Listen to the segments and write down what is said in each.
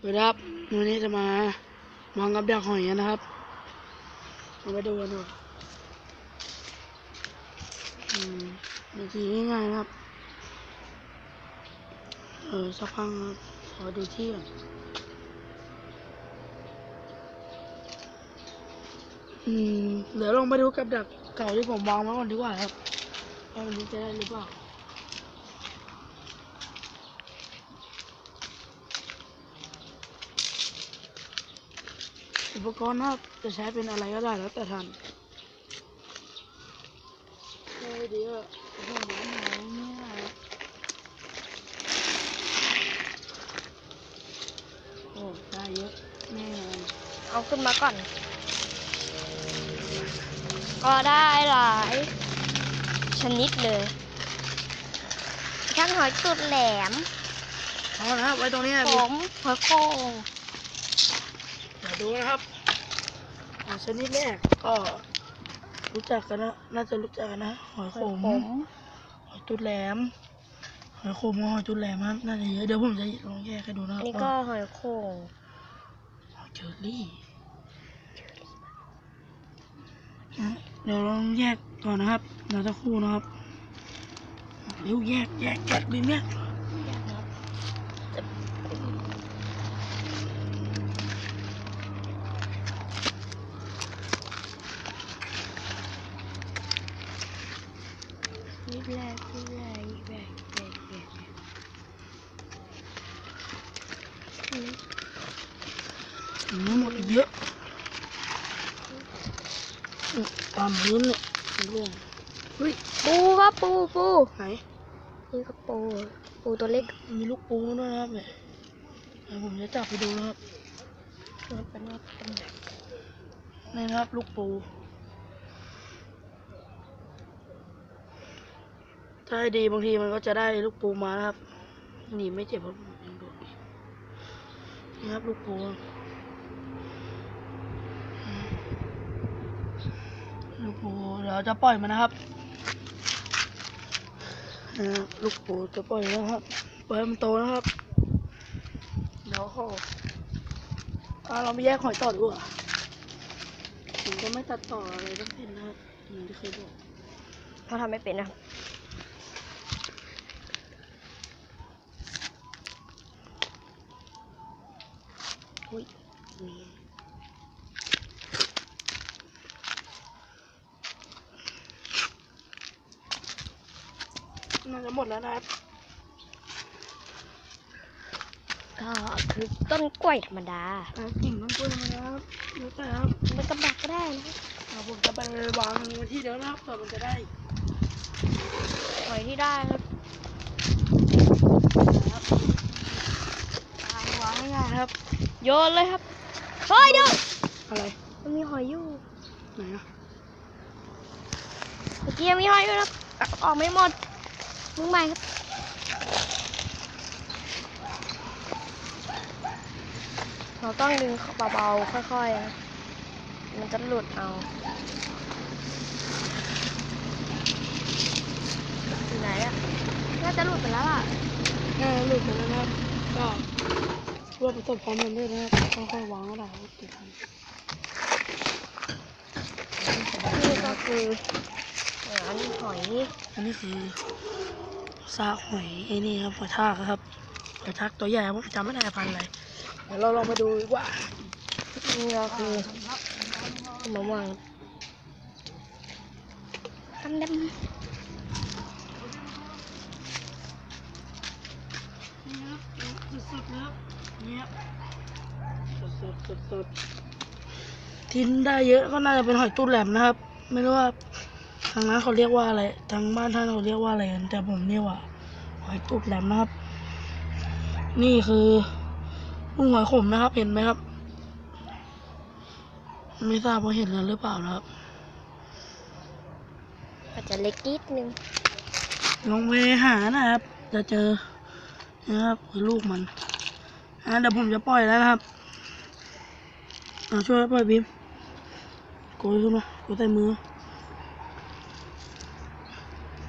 สวัสดีครับวันนี้จะมามองกับดักหอยกันนะครับมาไปดูกันดูอืมวิธีง่ายๆนะครับ เออสักพักนะครับขอดูที่ก่อนอืมเดี๋ยวลองไปดูกับดักเก่าที่ผมวางไว้ก่อนดีกว่าครับว่าวันนี้จะได้หรือเปล่า อุปกรณ์นะครับจะใช้เป็นอะไรก็ได้แล้วแต่ท่านเฮ้ยเดี๋ยวผมหาหน่อยเนี่ยโอ้ได้เยอะแน่นอนเอาขึ้นมาก่อน ก็ได้หลายชนิดเลยทั้งหอยตุดแหลม เอานะครับไว้ตรงนี้นะผพี่ มหอยโข่งเดี๋ยวดูนะครับอ่าชนิดแรกก็รู้จักกันนะน่าจะรู้จักกันนะหอยหโขอยมขมหอยตุดแหลมหอยโขมกับหอยตุดแหลมครับน่าจะเยอะเดี๋ยวผมจะลองแยกให้ดูนะคอัรันบนี้ก็หอยโข่งหอยเชอรี่อะเดี๋ยวลองแยกก่อนนะครับเดี๋ยวจะครู่นะครับเร็วแยกแยกแยกดิเนี่ยนี่แรกนี่แรกนี่แรกนี่แรกนี่แรกนี่ อืมหมดอีกเยอะอืมตา มพื้นเนี่ยเรื่องเฮ้ยปูครับปูปูไหน นี่ก็ปู ปูตัวเล็ก มีลูกปูด้วยนะครับเนี่ยเดี๋ยวผมจะจับไปดูนะครับเป็นว่าเป็นแบบนี่นะครับลูกปู ถ้าให้ดีบางทีมันก็จะได้ลูกปูมานะครับ นี่ไม่เจ็บครับยังโดดอีกนี่ครับลูกปูลูกปูเดี๋ยวจะปล่อยมันนะครับลูกปูจะปล่อยแล้วครับปล่อยให้มันโตนะครับเดี๋ยวเขาอ่าเราไม่แยกหอยต่อดีกว่าผมก็ไม่ตัดต่ออะไรทั้งสิ้นนะครับอย่างที่เคยบอกเขาทำไม่เป็นนะครับ อุ้ยนี่น่าจะหมดแล้วนะครับก็คือต้นกล้วยธรรมดาอะกิ่งต้นกล้วยมาแล้วครับแล้วแต่ครับมันกำดักก็ได้นะครับอะผมจะไปวางไว้ที่เดียวนะครับเผื่อมันจะได้หอยที่ได้ครับนะครับวางวางง่ายๆนะครับ โยนเลยครับเฮ้ยเดี๋ยวอะไรมันมีหอยอยู่ไหนอะเมื่อกี้ยังมีหอยอยู่นะครับอะออกไม่หมดมึงใหม่ครับเราต้องดึงเบาๆค่อยๆนะมันจะหลุดเอาอยู่ไหนอะน่าจะหลุดไปแล้วล่ะเออหลุดไปแล้วนะค รับก็ร่วมประสบความสำเร็จนะครับค่อยๆวางก็ได้ครับติดทันนี่ก็คืออันนี้หอยอันนี้คือซากหอยไอ้นี่ครับหอยทากครับหอยทากตัวใหญ่ครับผมจำไม่ได้พันอะไรเดี๋ยวเราลองมาดูดีกว่านี่ก็คือมะม่วงดำดนี่ครับสดๆนะครับ เนี่ยสดๆสดๆทินได้เยอะก็น่าจะเป็นหอยตุ้นแหลมนะครับ ไม่รู้ว่าทางนั้นเขาเรียกว่าอะไร ทางบ้านท่านเขาเรียกว่าอะไรกันแต่ผมเรียกว่า หอยตุ้นแหลมนะครับ นี่คือลูกหอยขมนะครับ เห็นไหมครับ ไม่ทราบว่าเห็นแล้วหรือเปล่านะครับำอาจจะเล็กนิดนึงลองไปหานะครับ จะเจอนะครับคือลูกมัน อะเดี๋ยวผมจะปล่อยแล้วนะครับอะช่วยปล่อยบีมโกยขึ้นมาโกยใส่มือ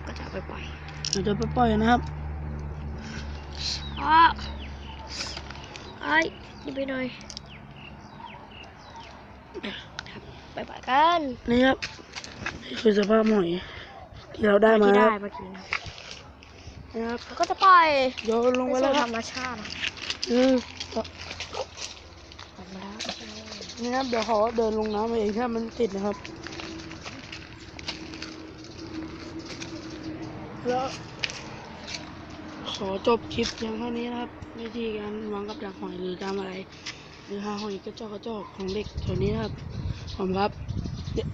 ก็จะเอาไปปล่อยเดี๋ยวจะไปปล่อยนะครับอะไอ้นี่ไปหน่อยครับไปไปกันนี่ครับนี่คือสภาพหอยที่เราได้มาที่คได้รับเมื่อกี้นะนะครับแล้วก็จะปล่อยโยนลงไปไปแล้วสู่คธรัรบรมชาติ นะอืมออกมาแล้วนี่ครับเดี๋ยวขอเดินลงน้ำเองถ้ามันติดนะครับ แล้วขอจบคลิปเพียงเท่านี้นะครับ วิธีการวางกับดักหอยหรือทำอะไร หรือหาหอยกระจอกกระจอกของเด็กแถวนี้นะครับผมครับเอ้ย